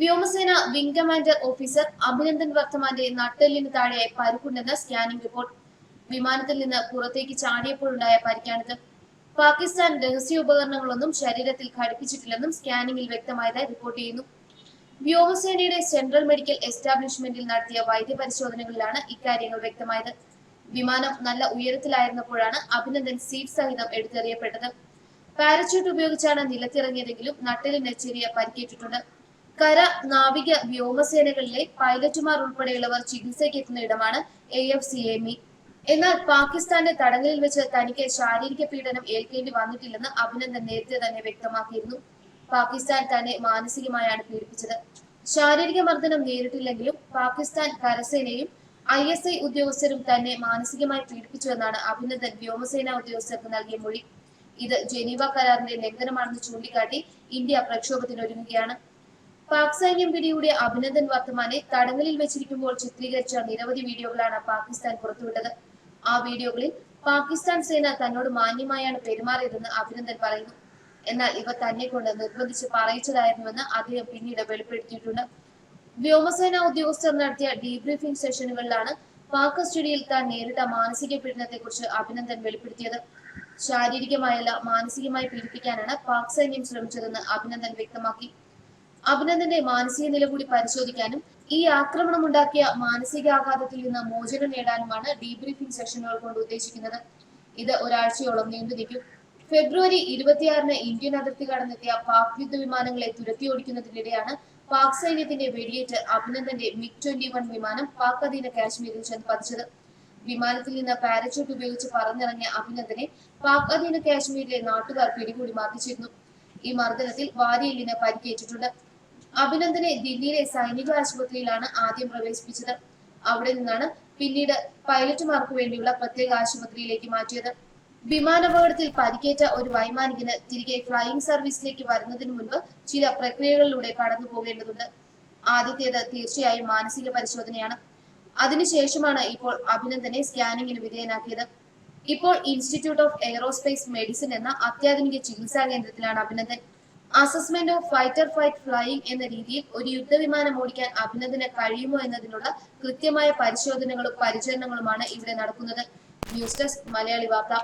വ്യോമസേന wing commander officer Abhinandan വർത്തമാന്റെ നട്ടെല്ലിന് താഴെയായി പരുക്കുണ്ടെന്ന് സ്കാനിംഗ് റിപ്പോർട്ട്. വിമാനത്തിൽ നിന്ന് പുറത്തേക്ക് ചാടിയപ്പോഴുണ്ടായ പരിക്കാണിത്. പാകിസ്ഥാൻ രഹസ്യ ഉപകരണങ്ങളൊന്നും ശരീരത്തിൽ ഘടിപ്പിച്ചിട്ടില്ലെന്നും സ്കാനിംഗിൽ വ്യക്തമായതായി റിപ്പോർട്ട് ചെയ്യുന്നു. വ്യോമസേനയുടെ സെൻട്രൽ മെഡിക്കൽ എസ്റ്റാബ്ലിഷ്മെന്റിൽ നടത്തിയ വൈദ്യപരിശോധനകളിലാണ് ഇക്കാര്യങ്ങൾ വ്യക്തമായത്. വിമാനം നല്ല ഉയരത്തിലായിരുന്നപ്പോഴാണ് അഭിനന്ദൻ സീറ്റ് സഹിതം എടുത്തെറിയപ്പെട്ടത്. പാരച്യൂട്ട് ഉപയോഗിച്ചാണ് നിലത്തിറങ്ങിയതെങ്കിലും നട്ടലിന് ചെറിയ പരിക്കേറ്റിട്ടുണ്ട്. കര നാവിക വ്യോമസേനകളിലെ പൈലറ്റുമാർ ഉൾപ്പെടെയുള്ളവർ ചികിത്സയ്ക്ക് എത്തുന്ന ഇടമാണ് A F C M E എന്നാൽ പാകിസ്ഥാന്റെ തടങ്കലിൽ വെച്ച് തനിക്ക് ശാരീരിക പീഡനം ഏൽക്കേണ്ടി വന്നിട്ടില്ലെന്ന് അഭിനന്ദൻ നേരത്തെ തന്നെ വ്യക്തമാക്കിയിരുന്നു. പാകിസ്ഥാൻ തന്നെ മാനസികമായാണ് പീഡിപ്പിച്ചത്. ശാരീരിക മർദ്ദനം നേരിട്ടില്ലെങ്കിലും പാകിസ്ഥാൻ കരസേനയും ഐ എസ് ഐ ഉദ്യോഗസ്ഥരും തന്നെ മാനസികമായി പീഡിപ്പിച്ചുവെന്നാണ് അഭിനന്ദൻ വ്യോമസേന ഉദ്യോഗസ്ഥർക്ക് നൽകിയ മൊഴി. ഇത് ജനീവ കരാറിന്റെ ലംഘനമാണെന്ന് ചൂണ്ടിക്കാട്ടി ഇന്ത്യ പ്രക്ഷോഭത്തിനൊരുങ്ങുകയാണ്. പാക് സൈന്യം പിടിയുടെ അഭിനന്ദൻ വർത്തമാനെ തടങ്കലിൽ വെച്ചിരിക്കുമ്പോൾ ചിത്രീകരിച്ച നിരവധി വീഡിയോകളാണ് പാകിസ്ഥാൻ പുറത്തുവിട്ടത്. ആ വീഡിയോകളിൽ പാകിസ്ഥാൻ സേന തന്നോട് മാന്യമായാണ് പെരുമാറിയതെന്ന് അഭിനന്ദൻ പറയുന്നു. എന്നാൽ ഇവ തന്നെ കൊണ്ട് നിർബന്ധിച്ച് പറയിച്ചതായിരുന്നുവെന്ന് അദ്ദേഹം പിന്നീട് വെളിപ്പെടുത്തിയിട്ടുണ്ട്. വ്യോമസേന ഉദ്യോഗസ്ഥർ നടത്തിയ ഡീബ്രീഫിംഗ് സെഷനുകളിലാണ് പാക് കസ്റ്റഡിയിൽ താൻ നേരിട്ട മാനസിക പീഡനത്തെ കുറിച്ച് അഭിനന്ദൻ വെളിപ്പെടുത്തിയത്. ശാരീരികമായല്ല മാനസികമായി പീഡിപ്പിക്കാനാണ് പാക് സൈന്യം ശ്രമിച്ചതെന്ന് അഭിനന്ദൻ വ്യക്തമാക്കി. അഭിനന്ദന്റെ മാനസിക നില കൂടി പരിശോധിക്കാനും ഈ ആക്രമണം ഉണ്ടാക്കിയ മാനസികാഘാതത്തിൽ നിന്ന് മോചനം നേടാനുമാണ് ഡീബ്രീഫിംഗ് സെഷനുകൾ കൊണ്ട് ഉദ്ദേശിക്കുന്നത്. ഇത് ഒരാഴ്ചയോളം നീണ്ടുനിൽക്കും ഫെബ്രുവരി ഇരുപത്തിയാറിന് ഇന്ത്യൻ അതിർത്തി കടന്നെത്തിയ പാക് യുദ്ധ വിമാനങ്ങളെ തുരത്തി ഓടിക്കുന്നതിനിടെയാണ് പാക് സൈന്യത്തിന്റെ വെടിയേറ്റ് അഭിനന്ദന്റെ മിഗ് ട്വന്റി വൺ വിമാനം പാക് അധീന കാശ്മീരിൽ ചെന്ന് പതിച്ചത്. വിമാനത്തിൽ നിന്ന് പാരച്യൂട്ട് ഉപയോഗിച്ച് പറന്നിറങ്ങിയ അഭിനന്ദനെ പാക് അധീന കാശ്മീരിലെ നാട്ടുകാർ പിടികൂടി മർദ്ദിച്ചിരുന്നു. ഈ മർദ്ദനത്തിൽ വാരിയലിന് പരിക്കേറ്റിട്ടുണ്ട്. അഭിനന്ദനെ ദില്ലിയിലെ സൈനിക ആശുപത്രിയിലാണ് ആദ്യം പ്രവേശിപ്പിച്ചത്. അവിടെ നിന്നാണ് പിന്നീട് പൈലറ്റുമാർക്ക് വേണ്ടിയുള്ള പ്രത്യേക ആശുപത്രിയിലേക്ക് മാറ്റിയത്. വിമാനാപകടത്തിൽ പരിക്കേറ്റ ഒരു വൈമാനികന് തിരികെ ഫ്ലൈയിങ് സർവീസിലേക്ക് വരുന്നതിന് മുൻപ് ചില പ്രക്രിയകളിലൂടെ കടന്നു പോകേണ്ടതുണ്ട്. ആദ്യത്തേത് തീർച്ചയായും മാനസിക പരിശോധനയാണ്. അതിനുശേഷമാണ് ഇപ്പോൾ അഭിനന്ദനെ സ്കാനിങ്ങിന് വിധേയനാക്കിയത്. ഇപ്പോൾ ഇൻസ്റ്റിറ്റ്യൂട്ട് ഓഫ് എയറോസ്പേസ് മെഡിസിൻ എന്ന അത്യാധുനിക ചികിത്സാ കേന്ദ്രത്തിലാണ് Abhinandan. Assessment of fighter fight flying എന്ന രീതിയിൽ ഒരു യുദ്ധവിമാനം ഓടിക്കാൻ അഭിനന്ദന് കഴിയുമോ എന്നതിനുള്ള കൃത്യമായ പരിശോധനകളും പരിചരണങ്ങളുമാണ് ഇവിടെ നടക്കുന്നത്. ന്യൂസ് ഡെസ്ക് മലയാളി വാർത്ത.